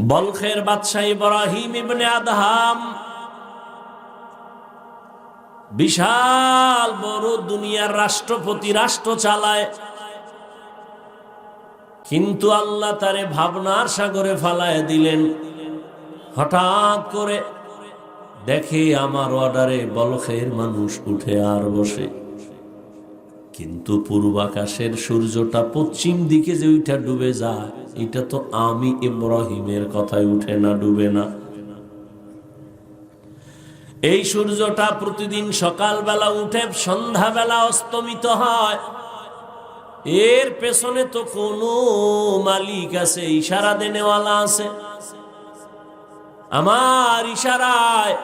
বলখের বাদশাহ ইব্রাহিম ইবনে আদহাম। বিশাল বড় দুনিয়ার রাষ্ট্রপতি রাষ্ট্র চালায়। কিন্তু আল্লাহ তারে ভাবনার সাগরে ফালায় দিলেন। হঠাৎ করে দেখে আমার অর্ডারে বলখের মানুষ উঠে আর বসে। কিন্তু পূর্বাকাশের সূর্যটা পশ্চিম দিকে যে ওইটা ডুবে যায়, এটা তো আমি ইব্রাহিমের কথায় উঠে না, ডুবে না। এই সূর্যটা প্রতিদিন সকালবেলা উঠে, সন্ধ্যাবেলা অস্তমিত হয়। এর পেছনে তো কোনো মালিক আছে, ইশারা দেনেওয়ালা আছে। আমার ইশারায়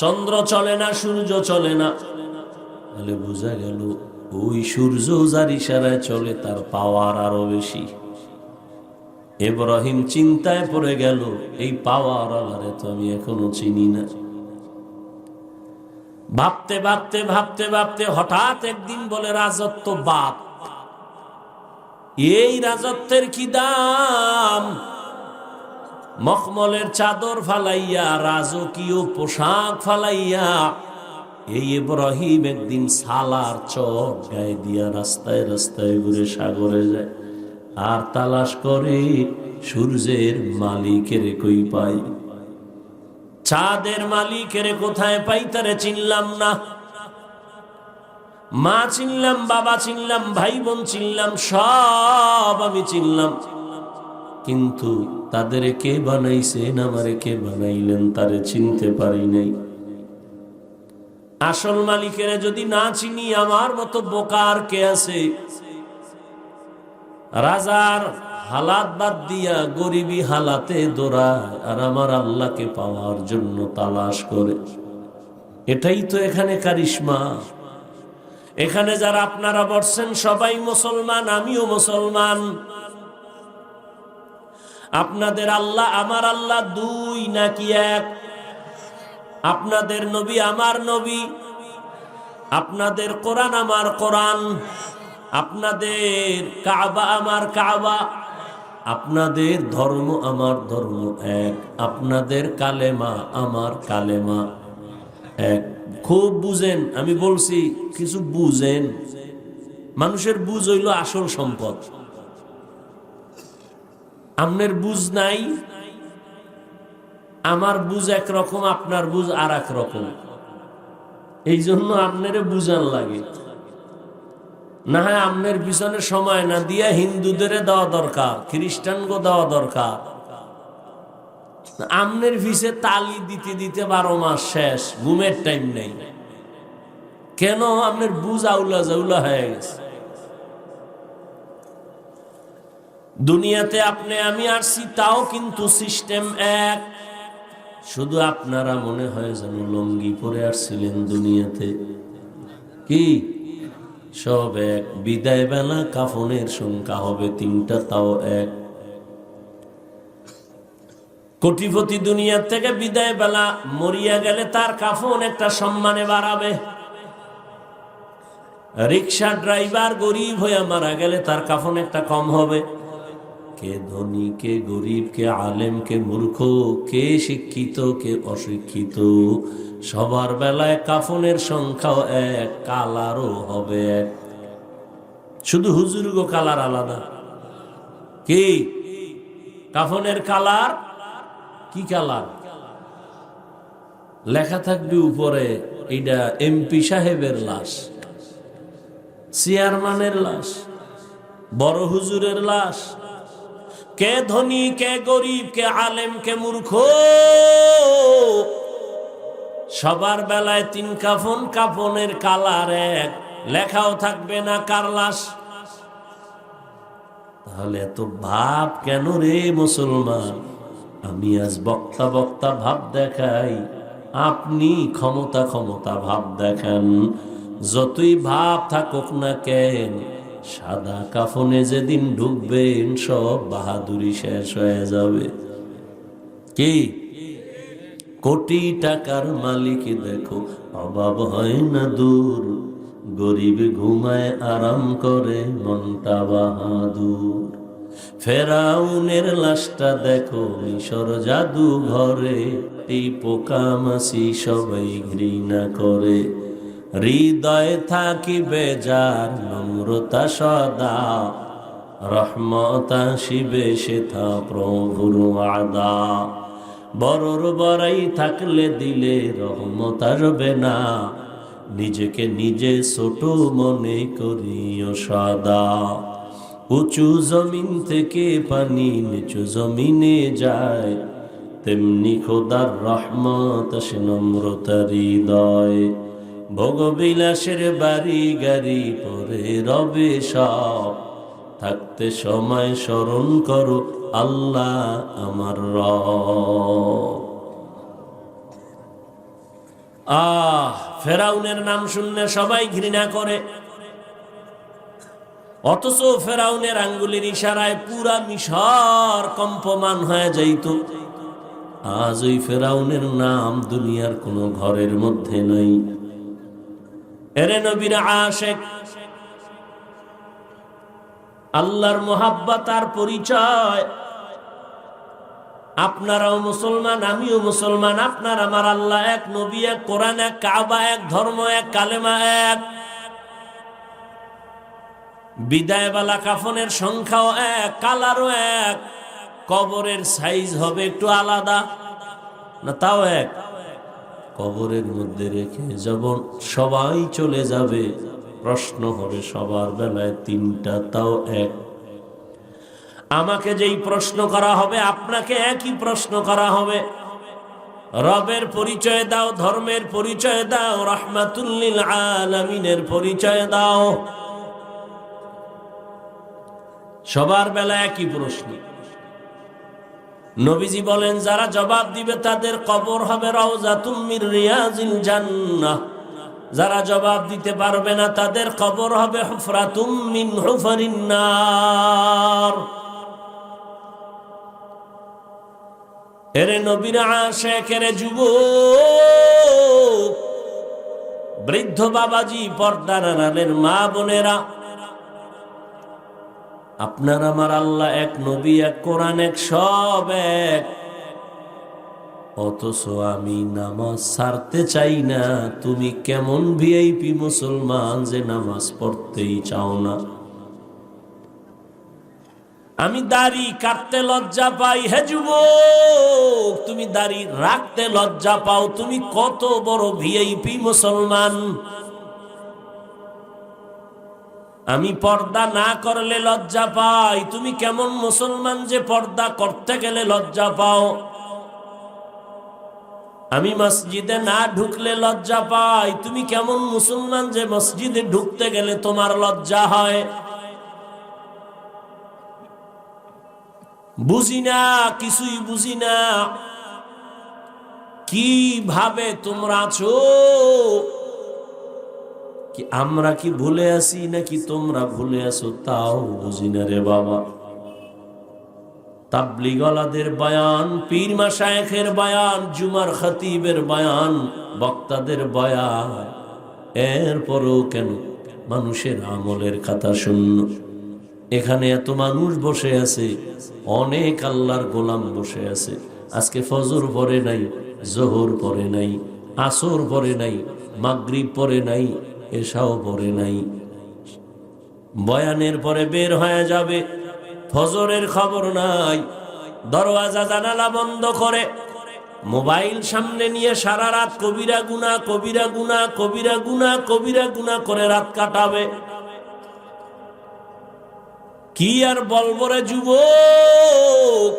চন্দ্র চলে না, সূর্য চলে না। তাহলে বোঝা গেল ওই সূর্য যার ইশারায় চলে, তার পাওয়ার আরও বেশি। এব্রাহিম চিন্তায় পড়ে গেল, এই পাওয়ার আলারে তো আমি এখনও চিনি না। ভাবতে ভাবতে ভাবতে ভাবতে হঠাৎ একদিন বলে, রাজত্ব বাপ এই রাজত্বের কি দাম? মখমলের চাদর ফালাইয়া, রাজকীয় পোশাক ফালাইয়া এই ইব্রাহিম একদিন সালার চট গায়ে দিয়া রাস্তায় রাস্তায় ঘুরে সাগরে যায়। আর তালাশ করে, সূর্যের মালিকের কই পাই চাঁদের মালিকের কোথায় পাই তারে চিনলাম না। মা চিনলাম, বাবা চিনলাম ভাই বোন চিনলাম, সব আমি চিনলাম। কিন্তু তাদের কে বানাইছেন, আমারে কে বানাইলেন, তারে চিনতে পারি নাই। আসল মালিকের যদি না চিনি, আমার মতো বোকার কে আছে? রাজার হালাত বাদ দিয়া গরিবী হালাতে দৌড়ায় আর আমার আল্লাহকে পাওয়ার জন্য তালাশ করে। এটাই তো এখানে কারিশমা। এখানে যারা আপনারা বসছেন, সবাই মুসলমান, আমিও মুসলমান। আপনাদের আল্লাহ আমার আল্লাহ দুই নাকি এক? আপনাদের নবী আমার নবী। আপনাদের কোরআন আমার কোরআন, আপনাদের কাবা আমার কাবা, আপনাদের ধর্ম আমার ধর্ম এক, আপনাদের কালেমা আমার কালেমা এক। খুব বুঝেন, আমি বলছি কিছু বুঝেন। মানুষের বুঝ হইল আসল সম্পদ। আপনার বুঝ নাই, আমার বুঝ একরকম, আপনার বুঝ আর এক রকম। এই জন্য আপনারে বুঝান লাগে। না হয় আপনার পিছনে সময় না দিয়া হিন্দুদের দেওয়া দরকার খ্রিস্টানকে দেওয়া দরকার। আমনের পিছে তালি দিতে দিতে বারো মাস শেষ, ঘুমের টাইম নেই। কেন? আপনার বুঝ আউলা জাউলা হয়ে গেছে। দুনিয়াতে আপনি আমি আসছি, তাও কিন্তু সিস্টেম এক। শুধু আপনারা মনে হয় যেন লঙ্গি পরে আসছিলেন দুনিয়াতে। কি? সব এক। বিদায় বেলা কাফনের সংখ্যা হবে তিনটা, তাও এক। কোটিপতি দুনিয়ার থেকে বিদায় বেলা মরিয়া গেলে তার কাফন একটা সম্মানে বাড়াবে। রিক্সা ড্রাইভার গরিব হয়ে মারা গেলে তার কাফন একটা কম হবে। কে ধনী, কে গরিব, কে আলেম, কে মূর্খ, কে শিক্ষিত, কে অশিক্ষিত, সবার বেলায় কাফনের সংখ্যাও এক, কালারও হবে এক। শুধু হুজুরগো কালার আলাদা। কি? কাফনের কালার? কি কালার? লেখা থাকবে উপরে এইটা এমপি সাহেবের লাশ, চেয়ারম্যানের লাশ, বড় হুজুরের লাশ কে ধনী, কে গরিব, কে আলেম, কে মূর্খ? সবার বেলায় তিন কাফন, কাফনের কালার এক। লেখাও থাকবে না কার লাশ। তাহলে এত ভাব কেন রে মুসলমান? আমি আজ বক্তা বক্তা ভাব দেখাই। আপনি ক্ষমতা ক্ষমতা ভাব দেখান। যতই ভাব থাকুক না কেন সাদা কাফনে যেদিন ঢুকবেন, সব বাহাদুরি শেষ হয়ে যাবে। কি? কোটি টাকার মালিক দেখো, অভাব হয় না দূর। গরিব ঘুমায়, আরাম করে, মনটা বাহাদুর। ফেরাউনের লাশটা দেখো, মিশর জাদু ঘরে এই পোকামাসি সবাই ঘৃণা করে। হৃদয়ে থাকিবে যার নম্রতা সদা, রহমতা শিবে সেথা প্রভুর আদা বড়র বড়াই থাকলে দিলে রহমত আসবে না, নিজেকে নিজে ছোট মনে করিও সদা। উঁচু জমিন থেকে পানি নিচু জমিনে যায়, তেমনি খোদার রহমত সে নম্রতা হৃদয়। ভোগবিলাসের বাড়ি গাড়ি পরে রবে সব। থাকতে সময় স্মরণ করো আল্লাহ আমার রব। আহ, ফেরাউনের নাম শুনলে সবাই ঘৃণা করে। অথচ ফেরাউনের আঙ্গুলির ইশারায় পুরা মিশর কম্পমান হয়ে যাইত। আজ ওই ফেরাউনের নাম দুনিয়ার কোনো ঘরের মধ্যে নাই। এরে নবীর আশেক। আল্লাহর মোহাব্বত আর পরিচয়। আপনারাও মুসলমান, আমিও মুসলমান, আপনার, আমার আল্লাহ এক, নবী এক, কোরআন এক, কাবা এক, ধর্ম এক, কালেমা এক। বিদায়বালা কাফনের সংখ্যাও এক, কালারও এক, কবরের সাইজ হবে একটু আলাদা, না তাও এক? কবরের মধ্যে রেখে যখন সবাই চলে যাবে, প্রশ্ন হবে সবার বেলায় তিনটা, তাও এক। আমাকে যেই প্রশ্ন করা হবে, আপনাকে একই প্রশ্ন করা হবে। রবের পরিচয় দাও, ধর্মের পরিচয় দাও, রহমাতুল্লিল আলামিনের পরিচয় দাও। সবার বেলা একই প্রশ্ন। নবীজি বলেন, যারা জবাব দিবে তাদের কবর হবে রওজা তুমির রিয়াজিল জান্নাহ। যারা জবাব দিতে পারবে না, তাদের কবর হবে হুফরাতুম মিন হুফারিন নার। এরে নবীর আশেকেরে যুব বৃদ্ধ বাবাজি, পর্দার মা বোনেরা আপনার আমার আল্লাহ এক নবী, এক কোরআন, এক সব এক। অথচ আমি নামাজ ছাড়তে চাই না। তুমি কেমন ভিআইপি মুসলমান যে নামাজ পড়তেই চাও না? আমি দাড়ি কাটতে লজ্জা পাই। হে যুবক, তুমি দাড়ি রাখতে লজ্জা পাও। তুমি কত বড় ভিআইপি মুসলমান? আমি পর্দা না করলে লজ্জা পাই। তুমি কেমন মুসলমান যে পর্দা করতে গেলে লজ্জা পাও? আমি মসজিদে না ঢুকলে লজ্জা পাই। তুমি কেমন মুসলমান যে মসজিদে ঢুকতে গেলে তোমার লজ্জা হয়? বুঝি না, কিছুই বুঝি না। কীভাবে তোমরা আছো? কি আমরা কি ভুলে আছি নাকি তোমরা ভুলে আছো তাও বুঝি না রে বাবা। তাবলিগলাদের বয়ান, পীর মাসায়েখের বয়ান, জুমার খতিবের বয়ান, বক্তাদের বয়ান। এরপরও কেন মানুষের আমলের কথা শূন্য? এখানে এত মানুষ বসে আছে, অনেক আল্লাহর গোলাম বসে আছে। আজকে ফজর পরে নাই, জোহর পরে নাই, আসর পরে নাই, মাগরিব পরে নাই এসাও পরে নাই। বয়ানের পরে বের হয়ে যাবে, ফজরের খবর নাই। দরওয়াজা জানালা বন্ধ করে, মোবাইল সামনে নিয়ে সারা রাত কবিরা গুনা কবিরা গুনা কবিরা গুনা কবিরা গুনা করে রাত কাটাবে। কি আর বলব রে যুবক?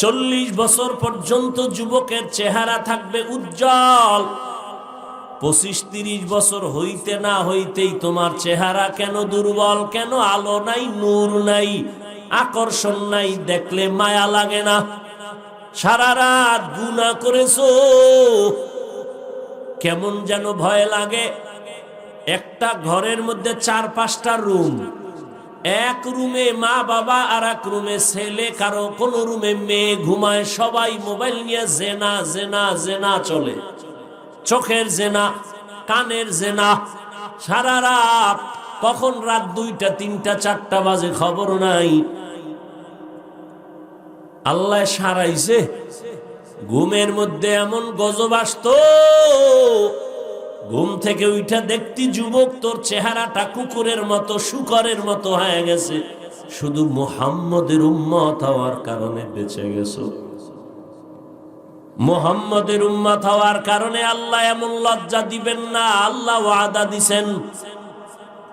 চল্লিশ বছর পর্যন্ত যুবকের চেহারা থাকবে উজ্জ্বল। পঁচিশ তিরিশ বছর হইতে না হইতেই তোমার চেহারা কেন দুর্বল? কেন আলো নাই, নূর নাই, আকর্ষণ নাই? দেখলে মায়া লাগে না। সারা রাত গুণা করেছ। কেমন যেন ভয় লাগে। একটা ঘরের মধ্যে চার পাঁচটা রুম। এক রুমে মা বাবা আর এক রুমে ছেলে, কারও কোন রুমে মেয়ে ঘুমায়, সবাই মোবাইল নিয়ে জেনা জেনা জেনা চলে। চোখের জেনা, কানের জেনা, সারা রাত, কখন রাত দুইটা, তিনটা, চারটা বাজে খবর নাই। আল্লাহ সারাইছে, ঘুমের মধ্যে এমন গজব আসতো, ঘুম থেকে উঠা দেখতি যুবক তোর চেহারাটা কুকুরের মতো, শুকরের মতো হয়ে গেছে। শুধু মোহাম্মদের উম্মত হওয়ার কারণে বেঁচে গেছো। মোহাম্মদের উম্মত হওয়ার কারণে আল্লাহ এমন লজ্জা দিবেন না, আল্লাহ ওয়াদা দিছেন।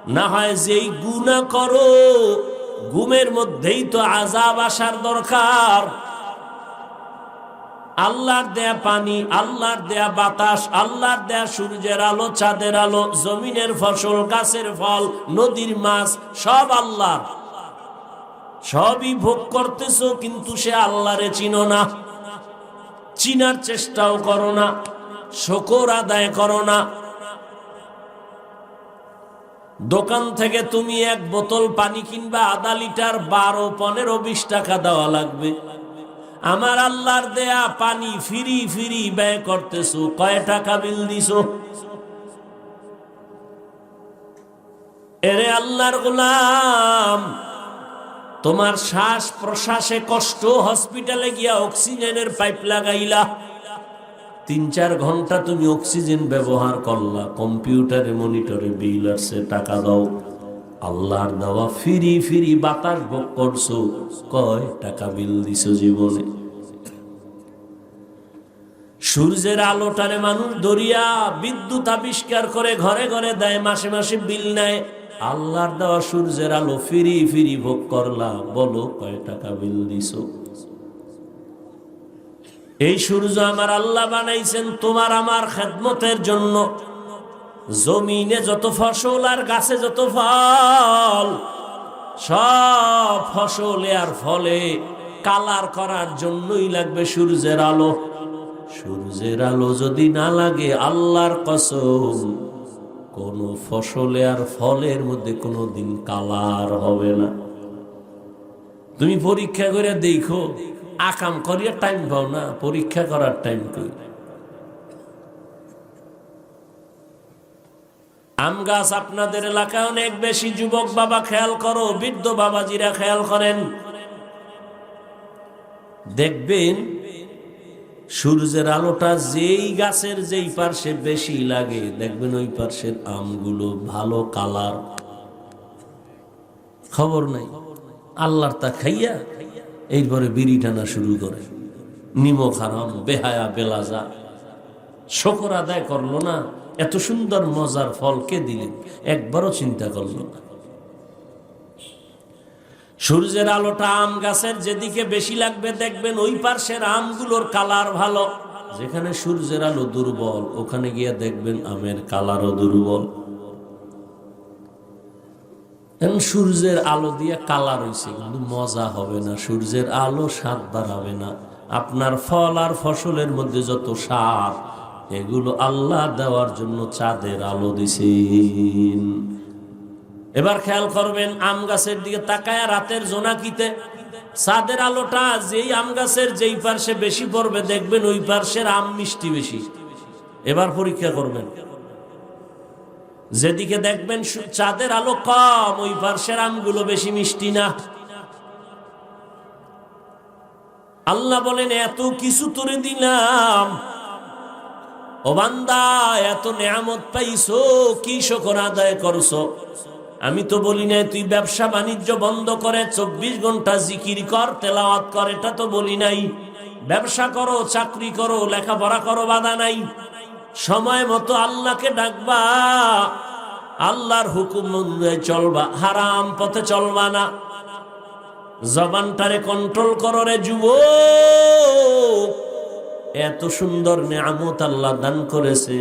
না হয় যেই গুণা করো, ঘুমের মধ্যেই তো আজাব আসার দরকার। আল্লাহর দেয়া পানি, আল্লাহর দেয়া বাতাস, আল্লাহর দেয়া সূর্যের আলো, চাঁদের আলো, জমিনের ফসল, গাছের ফল, নদীর মাছ, সব আল্লাহর। সবই ভোগ করতেছ, কিন্তু সে আল্লাহরে চিনো না। চিনার চেষ্টাও করো না, শকর আদায় করো না। দোকান থেকে তুমি এক বোতল পানি কিনবা, আধা লিটার বারো, পনেরো, বিশ টাকা দেওয়া লাগবে। আমার আল্লাহর দেয়া পানি ফিরি ফিরি ব্যয় করতেছো, কয় টাকা বিল দিছো? এরে আল্লাহর গোলাম তোমার শ্বাস প্রশ্বাসে কষ্ট হসপিটালে গিয়া অক্সিজেনের পাইপ লাগাইলা। তিন চার ঘণ্টা তুমি অক্সিজেন ব্যবহার করলা কম্পিউটারে মনিটরে বিল আসছে টাকা দাও। আল্লাহর দেওয়া ফিরি ফিরি বাতাস ভোগ করছ, কয় টাকা বিল দিছো জীবনে? সূর্যের আলোটারে মানুষ দরিয়া বিদ্যুৎ আবিষ্কার করে ঘরে ঘরে দেয়, মাসে মাসে বিল নেয়। আল্লাহর দেওয়া সূর্যের আলো ফিরি ফিরি ভোগ করলা। বলো, কয় টাকা বিল দিছো? এই সূর্য আমার আল্লাহ বানাইছেন, তোমার আমার খেদমতের জন্য। জমিনে যত ফসল আর গাছে যত ফল, সব ফসলে আর ফলে কালার করার জন্যই লাগবে সূর্যের আলো। সূর্যের আলো যদি না লাগে, আল্লাহর কসম। কোন ফসলে আর ফলের মধ্যে কোনো দিন কালার হবে না। তুমি পরীক্ষা করে দেখো, আকাম করিয়া টাইম পাও না, পরীক্ষা করার টাইম কই? আম গাছ আপনাদের এলাকায় অনেক বেশি যুবক বাবা খেয়াল করো, বৃদ্ধ বাবাজিরা খেয়াল করেন। দেখবেন সূর্যের আলোটা যেই গাছের যেই পার্শ্বে বেশি লাগে, দেখবেন ওই পার্শ্বের আমগুলো ভালো কালার। খবর নাই। আল্লাহর তা খাইয়া এইবারে বিড়ি টানা শুরু করে। নিমক হারাম, বেহায়া, বেলাজা। শকর আদায় করল না, এত সুন্দর মজার ফল কে দিলেন? একবারও চিন্তা করল না। সূর্যের আলোটা আম গাছের যেদিকে বেশি লাগবে দেখবেন ওই পার্শ্বের আমগুলোর কালার ভালো। যেখানে সূর্যের আলো দুর্বল, ওখানে গিয়ে দেখবেন আমের কালারও দুর্বল। সূর্যের আলো দিয়ে কালার হয়েছে কিন্তু মজা হবে না। সূর্যের আলো স্বাদ বাড়াবে না। আপনার ফল আর ফসলের মধ্যে যত সার এগুলো আল্লাহ দেওয়ার জন্য চাঁদের আলো দিছেন। এবার খেয়াল করবেন, আম গাছের দিকে তাকায় রাতের জোনাকিতে চাঁদের আলোটা যেই আম গাছের যেই পার্শ্বে বেশি পড়বে, দেখবেন ওই পার্শ্বের আম মিষ্টি বেশি। এবার পরীক্ষা করবেন। যেদিকে দেখবেন চাঁদের আলো কম, ওই পার্শ্বের আমগুলো বেশি মিষ্টি না। আল্লাহ বলেন, এত কিছু তোরে দিলাম। ও বান্দা, এত নেয়ামত পাইছো, কি শকর আদায় করছ? আমি তো বলি নাই, তুই ব্যবসা বাণিজ্য বন্ধ করে চব্বিশ ঘণ্টা জিকির কর, তেলাওয়াত কর, এটা তো বলি নাই। ব্যবসা করো, চাকরি করো, লেখাপড়া করো, বাধা নাই। সময় মতো আল্লাহকে ডাকবা, আল্লাহর হুকুম অনুযায়ী চলবা, হারাম পথে চলবা না। জবানটারে কন্ট্রোল করো রে যুবক। এত সুন্দর নেয়ামত আল্লাহ দান করেছে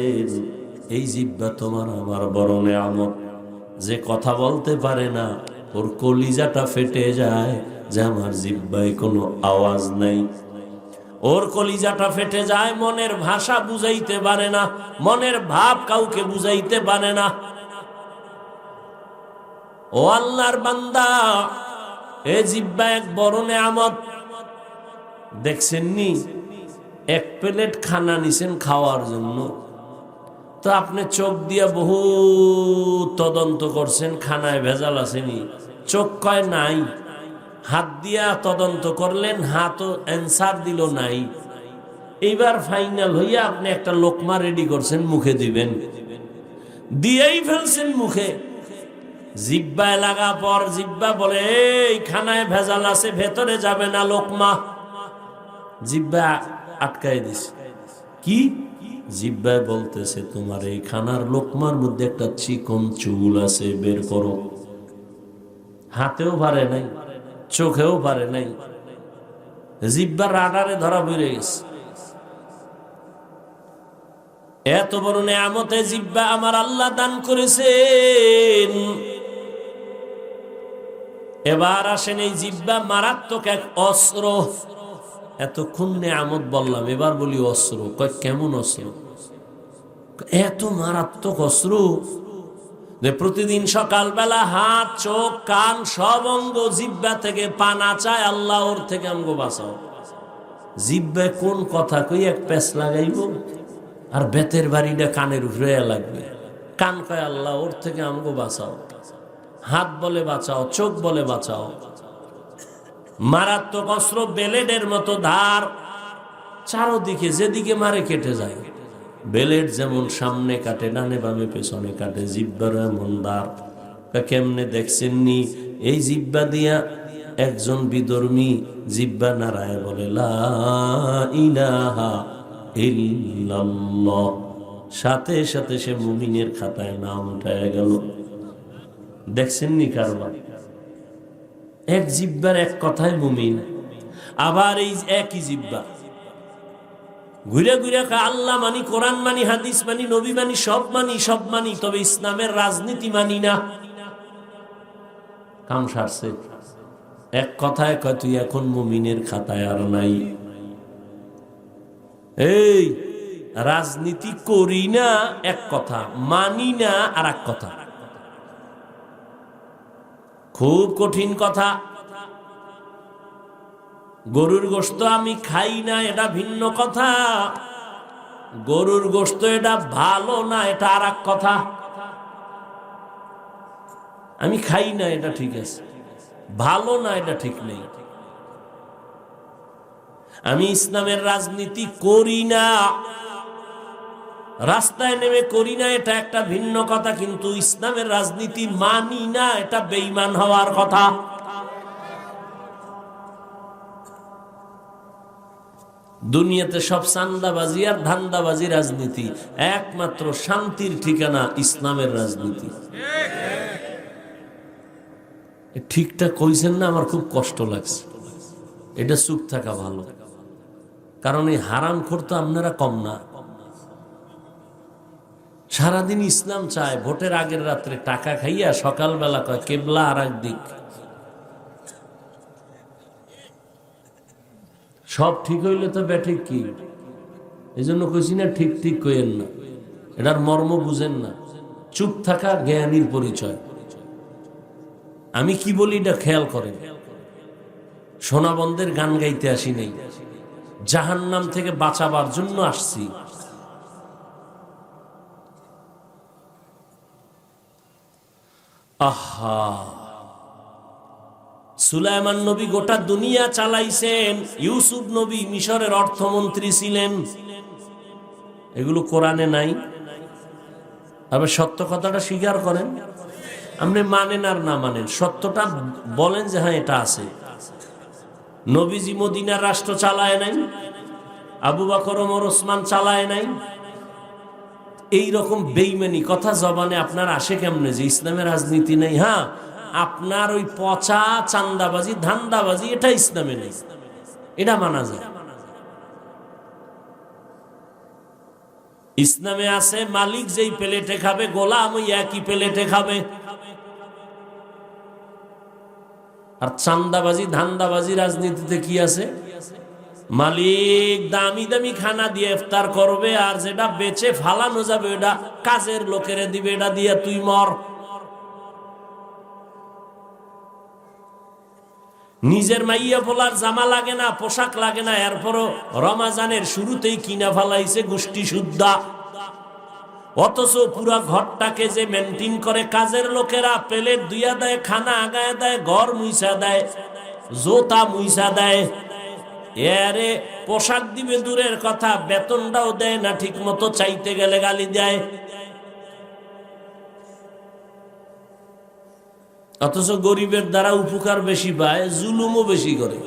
এই জিব্বা তোমার আমার বড় নেয়ামত। যে কথা বলতে পারে না, ওর কলিজাটা ফেটে যায় যে আমার জিব্বায় কোনো আওয়াজ নাই। ওর কলিজাটা ফেটে যায়, মনের ভাষা বুঝাইতে পারে না, মনের ভাব কাউকে বুঝাইতে পারে না। ও আল্লাহর বান্দা, এ জিব্বা এক বড় দেখছেন নি এক প্লেট খানা নিছেন খাওয়ার জন্য। তো আপনি চোখ দিয়া বহু তদন্ত করছেন, খানায় ভেজাল আসেনি চোখ কয় নাই। হাত দিয়া তদন্ত করলেন, হাতও অ্যান্সার দিল নাই। এইবার ফাইনাল হইয়া আপনি একটা লোকমা রেডি করছেন, মুখে দিবেন। দিয়েই ফেলছেন মুখে। জিব্বায় লাগা পর জিব্বা বলে, এই খানায় ভেজাল আছে, ভেতরে যাবে না লোকমা। জিব্বা আটকায় দিস কি? জিব্বায় বলতেছে, তোমার এই খানার লোকমার মধ্যে একটা চিকন চুল আছে, বের করো। হাতেও পারে নাই, চোখেও পারে নাই। জিব্বার রাডারে ধরা বেড়ে গেছে। এত বড় নেয়ামতে জিব্বা আমার আল্লাহ দান করেছেন। এবার আসেন এই জিব্বা মারাত্মক এক অস্ত্র। এতক্ষণ নেয়ামত বললাম, এবার বলি অস্ত্র কয়, কেমন অস্ত্র এত মারাত্মক অস্ত্র যে প্রতিদিন সকালবেলা হাত, চোখ, কান সব অঙ্গ জিব্বা থেকে পানা চায়, আল্লাহ ওর থেকে অঙ্গ বাঁচাও। জিব্বায় কোন কথা কই, এক প্যাচ লাগাইব? আর বেতের বাড়িটা কানের উপরে লাগবে। কান কয়, আল্লাহ ওর থেকে অঙ্গ বাঁচাও। হাত বলে বাঁচাও, চোখ বলে বাঁচাও। মারাত্মক অস্ত্র বেলেডের মতো ধার। চারোদিকে যেদিকে মারে কেটে যায়। বেলেট যেমন সামনে কাটে, ডানে বামে, পেছনে কাটে, জিব্বার এমন দার কেমনে দেখছেননি? এই জিব্বা দিয়া একজন বিধর্মী জিব্বা নারায় বলে সাথে সাথে সে মুমিনের খাতায় নাম উঠায় গেল। দেখছেননি কারবার? এক জিব্বার এক কথায় মুমিন। আবার এই একই জিব্বা। ঘুরে ঘুরে আল্লাহ মানি, কোরআন মানি, হাদিস মানি, নবী মানি, সব মানি সব মানি, তবে ইসলামের রাজনীতি মানি না। কাম সারছে। এক কথায় কয়, তুই এখন মুমিনের খাতায় আর নাই। এই, রাজনীতি করি না, এক কথা, মানি না আর এক কথা। খুব কঠিন কথা। গরুর গোস্ত আমি খাই না, এটা ভিন্ন কথা। গরুর গোস্ত এটা ভালো না, এটা আর কথা। আমি খাই না, এটা ঠিক আছে। ভালো না, এটা ঠিক নেই। আমি ইসলামের রাজনীতি করি না। রাস্তায় নেমে করি না, এটা একটা ভিন্ন কথা, কিন্তু ইসলামের রাজনীতি মানি না, এটা বেইমান হওয়ার কথা। দুনিয়াতে সব চান্দাবাজি আর ধান্দাবাজি রাজনীতি, একমাত্র শান্তির ঠিকানা ইসলামের রাজনীতি। ঠিকঠাক কইছেন না, আমার খুব কষ্ট লাগছে। এটা চুপ থাকা ভালো। কারণ এই হারাম করতো আপনারা কম না। সারাদিন ইসলাম চায়, ভোটের আগের রাত্রে টাকা খাইয়া সকালবেলা কয়, কেবলা আর দিক। সব ঠিক হইলে তো ব্যাঠিক কি? এই জন্য কইছি না ঠিক ঠিক কইেন না। এটার মর্ম বুঝেন না। চুপ থাকা জ্ঞানীর পরিচয়। আমি কি বলি এটা খেয়াল করেন। সোনাবন্দের গান গাইতে আসি নাই। জাহান নাম থেকে বাঁচাবার জন্য আসছি। আহা। সুলাইমান নবী গোটা দুনিয়া চালাইছেন, ইউসুফ নবী মিশরের অর্থমন্ত্রী ছিলেন। এগুলো কোরআনে নাই। আবার সত্য কথাটা স্বীকার করেন? আপনি মানেন আর না মানেন, সত্যটা বলেন যে হ্যাঁ এটা আছে। নবীজি মদিনার রাষ্ট্র চালায় নাই, আবু বাকর, ওমর, ওসমান চালায় নাই। এই রকম বেইমানি কথা জবানে আপনার আসে কেমনে যে ইসলামের রাজনীতি নেই হ্যাঁ? আপনার ওই পচা চান্দাবাজি, ধান্দাবাজি, এটা ইসলামে নেই। এটা মানা যায়। ইসলামে আছে, মালিক যেই প্লেটে খাবে, গোলাম ওই একই প্লেটে খাবে। আর চান্দাবাজি, ধান্দাবাজি রাজনীতিতে কি আছে? মালিক দামি দামি খানা দিয়ে ইফতার করবে আর যেটা বেচে ফালানো যাবে এটা কাজের লোকেরে দিবে, এটা দিয়ে তুই মর। নিজের মাইয়া ফোলার জামা লাগে না, পোশাক লাগে না, এরপরও রমাজানের শুরুতেই কিনা ফালাইছে গোষ্ঠী শুদ্ধা। অথচ পুরা ঘরটাকে যে মেনটেন করে কাজের লোকেরা, প্লেট দুইয়া দেয়, খানা আগায় দেয়, ঘর মুইসা দেয়, জোতা মুইসা দেয়। এরে, পোশাক দিবে দূরের কথা, বেতনটাও দেয় না ঠিক মতো চাইতে গেলে গালি দেয়। অথচ গরিবের দ্বারা উপকার বেশি পায়, জুলুমও বেশি করে।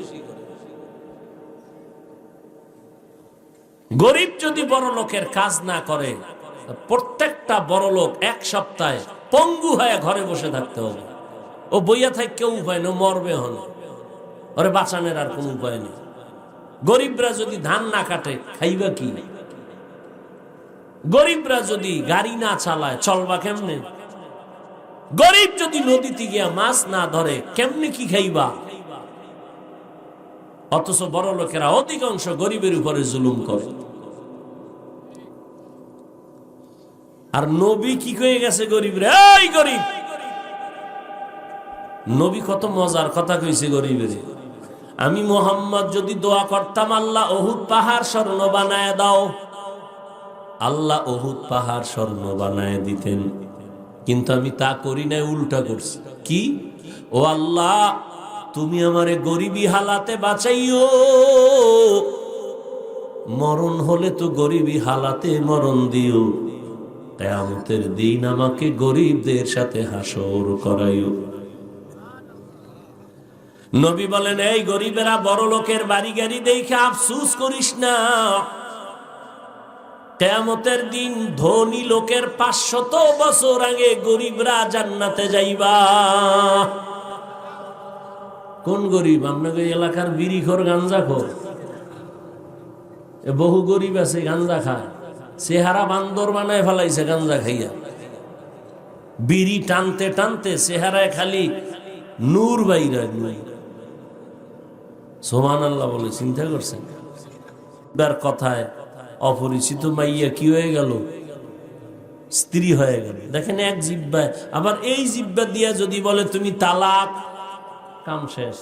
গরিব যদি বড় লোকের কাজ না করে, প্রত্যেকটা বড় লোক এক সপ্তাহে পঙ্গু হয়ে ঘরে বসে থাকতে হবে। ও বইয়া থাকে, কেউ উপায় নেই মরবে হন। ওরে বাঁচানোর আর কোন উপায় নেই। গরিবরা যদি ধান না কাটে, খাইবা কি? গরিবরা যদি গাড়ি না চালায়, চলবা কেমনে? গরিব যদি নদীতে গিয়া মাছ না ধরে, কেমনে কি খাইবা? অথচ বড় লোকেরা অধিকাংশ গরিবের উপরে জুলুম করে। আর নবী কি কয়ে গেছে গরিব রে গরিব! নবী কত মজার কথা কইছে গরিবের। আমি মোহাম্মদ যদি দোয়া করতাম, আল্লাহ অহুদ পাহাড় স্বর্ণ বানায় দাও। আল্লাহ অহুদ পাহাড় স্বর্ণ বানায় দিতেন। কিন্তু আমি তা করি নাই, উল্টা করছি। কি? ও আল্লাহ, তুমি আমারে গরিবী হালাতে বাঁচাইও মরণ হলে তো গরিবী হালাতে মরণ দিও। কেয়ামতের দিন আমাকে গরিবদের সাথে হাসর করাইও। নবী বলেন, এই গরিবেরা বড় লোকের বাড়ি গাড়ি দেখে আফসুস করিস না। কেয়ামতের দিন ধনী লোকের পাঁচশত বছর আগে গরিবরা জান্নাতে যাইবা। কোন গরিব? আপনাকে এলাকার বিড়িখোর গাঞ্জা খোর বহু গরিব আছে, গাঞ্জা খায়। চেহারা বান্দর বানায় ফেলাইছে গাঞ্জা খাইয়া। বিড়ি টানতে টানতে চেহারায় খালি নূর বাইরা সোমান আল্লাহ বলে চিন্তা করছেন তার কথায় অপরিচিত মাইয়া কি হয়ে গেল? স্ত্রী হয়ে গেল। দেখেন এক জিব্বায়, আবার এই জিব্বা দিয়া যদি বলে তুমি তালাক, কাম শেষ।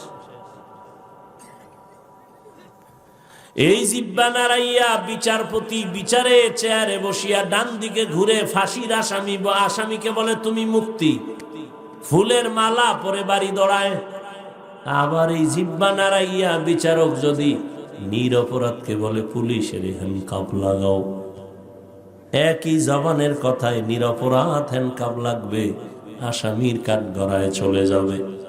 এই জিব্বা নাড়াইয়া বিচারপতি বিচারে চেয়ারে বসিয়া ডান দিকে ঘুরে ফাঁসির আসামি আসামিকে বলে, তুমি মুক্তি। ফুলের মালা পরে বাড়ি দড়ায়। আবার এই জিব্বা নাড়াইয়া বিচারক যদি নিরপরাধকে বলে, পুলিশের হ্যান্ডকাপ লাগাও। একই জবানের কথায় নিরপরাধ হ্যান্ডকাপ লাগবে, আসামির কাঠ গড়ায় চলে যাবে।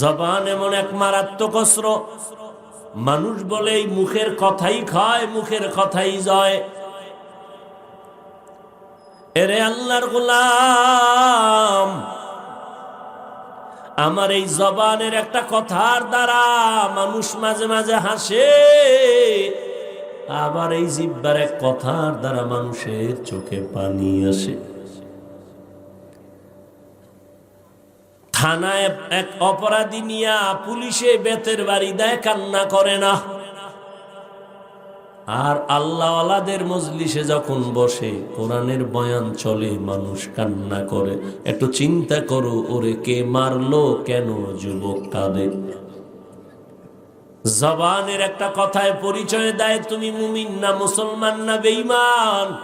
জবান এমন এক মারাত্মক অস্ত্র। মানুষ বলে, এই মুখের কথাই খায়, মুখের কথাই জয়। এরে আল্লাহর গোলাম আমার এই জবানের একটা কথার দ্বারা মানুষ মাঝে মাঝে হাসে। আবার এই জিব্বার এক কথার দ্বারা মানুষের চোখে পানি আসে। থানায় এক অপরাধী নিয়া পুলিশে বেতের বাড়ি দেয়, কান্না করে না। আর আল্লাহওয়ালাদের মজলিসে যখন বসে, কোরআনের বয়ান চলে, মানুষ কান্না করে। একটু চিন্তা করো, ওরে কে মারলো, কেন যুবক কাঁদে? জবানের একটা কথায় পরিচয় দেয়, তুমি মুমিন না মুসলমান না বেঈমান?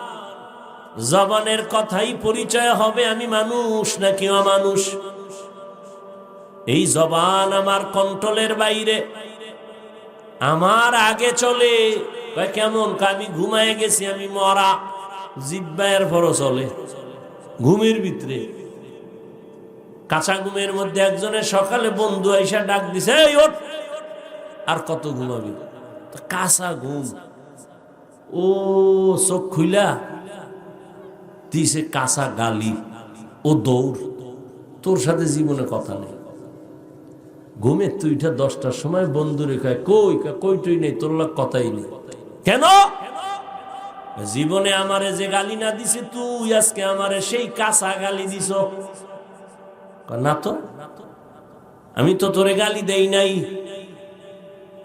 জবানের কথাই পরিচয় হবে, আমি মানুষ নাকি অমানুষ? এই জবান আমার কন্ট্রোলের বাইরে। আমার আগে চলে কয় কেমন আমি ঘুমায় গেছি, আমি মরা। জিব্বায়ের পর চলে। ঘুমের ভিতরে। কাঁচা ঘুমের মধ্যে একজনের সকালে বন্ধু আইসা ডাক দিছে আর কত ঘুমাবি? কাঁচা ঘুম। ও, চোখ খুইলা? দিছে কাঁচা গালি। ও দৌড়। তোর সাথে জীবনে কথা নেই। ঘুমের তুইটা দশটার সময় বন্ধুরে কয়, কই কই তুই নেই? তোর লাগ কথাই নেই। কেন? জীবনে আমারে যে গালি না দিছে, তুই আজকে আমারে সেই কাঁচা গালি দিছ। না তো? আমি তো তোরে গালি দেই নাই।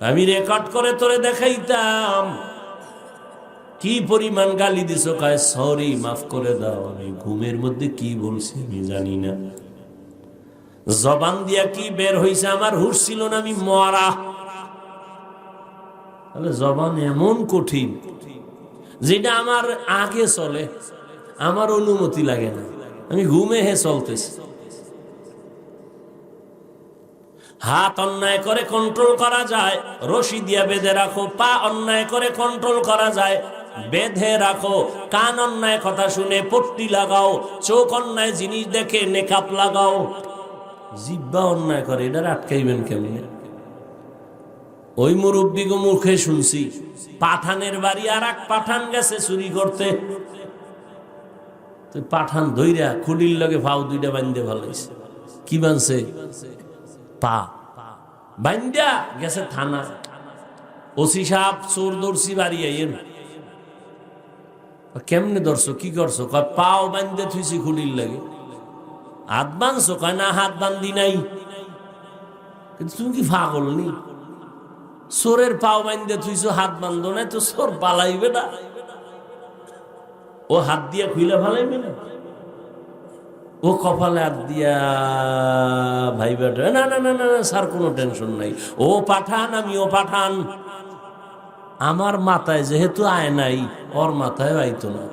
আমি রেকর্ড করে তোরে দেখাইতাম। কি পরিমাণ গালি দিছ? কয় সরি মাফ করে দাও, আমি ঘুমের মধ্যে কি বলছি আমি জানি না। জবান দিয়া কি বের হইছে? আমার হুশ ছিল না, আমি মরা। তাহলে জবান এমন কঠিন, যেটা আমার আগে চলে, আমার অনুমতি লাগে না। আমি ঘুমে হে চলতেছি। হাত অন্যায় করে কন্ট্রোল করা যায়, রশি দিয়ে বেঁধে রাখো, পা অন্যায় করে কন্ট্রোল করা যায়, বেঁধে রাখো, কান অন্যায় কথা শুনে পট্টি লাগাও, চোখ অন্যায় জিনিস দেখে নেকাপ লাগাও। জিব্বা অন্যায় করে এটা আটকাইবেন কেমনে? ওই মুরব্বী গো মুখে শুনছি, পাঠানের বাড়ি আর এক পাঠান গেছে চুরি করতে। পাঠান ধইরা খুলির লগে ফাও দুইটা বান্ধে ভালো কি বানছে পা। বান্ধা গেছে থানা। ওসি সাহেব চোর দর্শি বাড়ি আইয়েন। কেমনে ধরছো? কি করছ? কয়, পাও বান্ধে থুইছি খুলির লাগে। হাত বানছো কয়, না, হাত বান্ধি নাই। কিন্তু তুমি কি পাগল নি? চোরের পাও বান্ধে থুইছো, হাত বান্ধো না তো চোর পালাইবে না। ও হাত দিয়া খুইলে ফালাইবে না। ও কপালে হাত দিয়া ভাই বেটা না না না না স্যার, কোনো টেনশন নাই। ও পাঠান আমি ও পাঠান। আমার মাথায় যেহেতু আয় নাই, ওর মাথায় আইতো না।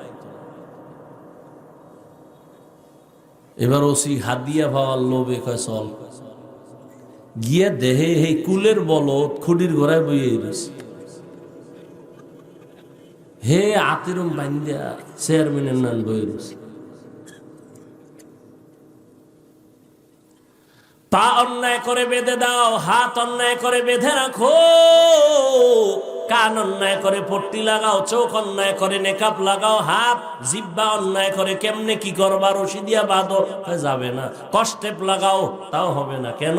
এবার ওসি হাত দিয়া ভাওয়ার লোভে কয়, চল। গিয়ে দেহে এই কুলের বলত খুডির ঘোড়ায় বইয়ে রয়েছে হে আতেরম বান্দিয়া চেয়ারম্যানের নাম বইয়ে রয়েছে পা অন্যায় করে বেঁধে দাও, হাত অন্যায় করে বেঁধে রাখো। কান অন্যায় করে পট্টি লাগাও, চোখ অন্যায় করে নেকাপ লাগাও, হাত জিব্বা অন্যায় করে কেমনে কি করবা, রশি দিয়া বাঁধো যাবে না। কষ্টেপ লাগাও, তাও হবে না। কেন?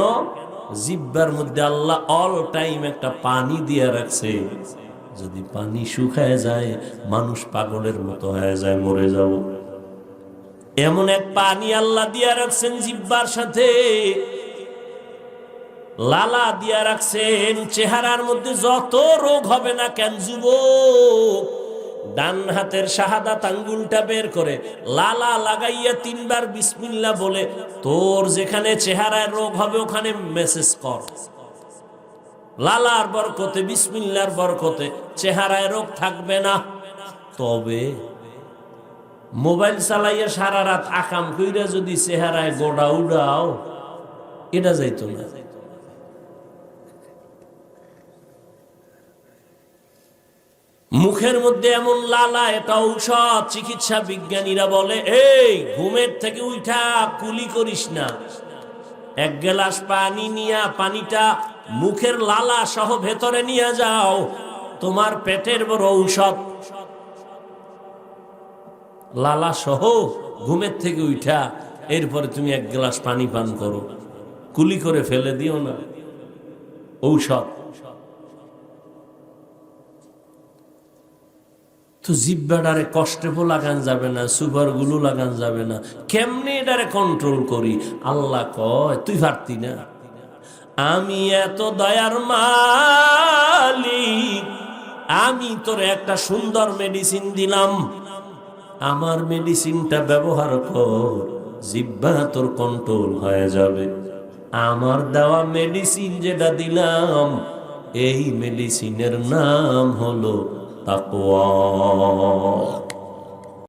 জিব্বার মধ্যে আল্লাহ অল টাইম একটা পানি দিয়ে রাখছে। যদি পানি শুকায় যায়, মানুষ পাগলের মতো হয়ে যায়, মরে যাব। এমন এক পানি আল্লাহ দিয়া রাখছেন জিব্বার সাথে। লালা দিয়া রাখছেন, চেহারার মধ্যে যত রোগ হবে না কেন, যুবক? ডান হাতের শাহাদাত আঙ্গুলটা বের করে লালা লাগাইয়া তিনবার বিসমিল্লা বলে, তোর যেখানে চেহারায় রোগ হবে, ওখানে মেসেজ কর। লালার বরকতে, বিসমিল্লার বরকতে চেহারায় রোগ থাকবে না। তবে মোবাইল চালাইয়া সারা রাত আকাম কইরা যদি চেহারায় গোড়া উড়াও, এটা যাইতো না। মুখের মধ্যে এমন লালা এটা ঔষধ চিকিৎসা বিজ্ঞানীরা বলে, এই, ঘুমের থেকে উঠা, কুলি করিস না। এক গ্লাস পানি নিয়া, পানিটা মুখের লালা সহ ভেতরে নিয়ে যাও। তোমার পেটের বড় ঔষধ। লালা সহ ঘুমের থেকে উঠা, এরপরে তুমি এক গ্লাস পানি পান করো। কুলি করে ফেলে দিও না। ঔষধ। তো জিব্বাডারে কষ্টেপও লাগান যাবে না সুপারগুলো লাগান যাবে না। কেমনে এটারে কন্ট্রোল করি? আল্লাহ কয়, তুই পারতি না। আমি এত দয়ার মালিক। আমি তোরে একটা সুন্দর মেডিসিন দিলাম। আমার মেডিসিনটা ব্যবহার কর। জিব্বা তোর কন্ট্রোল হয়ে যাবে। আমার দেওয়া মেডিসিন যেটা দিলাম, এই মেডিসিনের নাম হলো তাকওয়া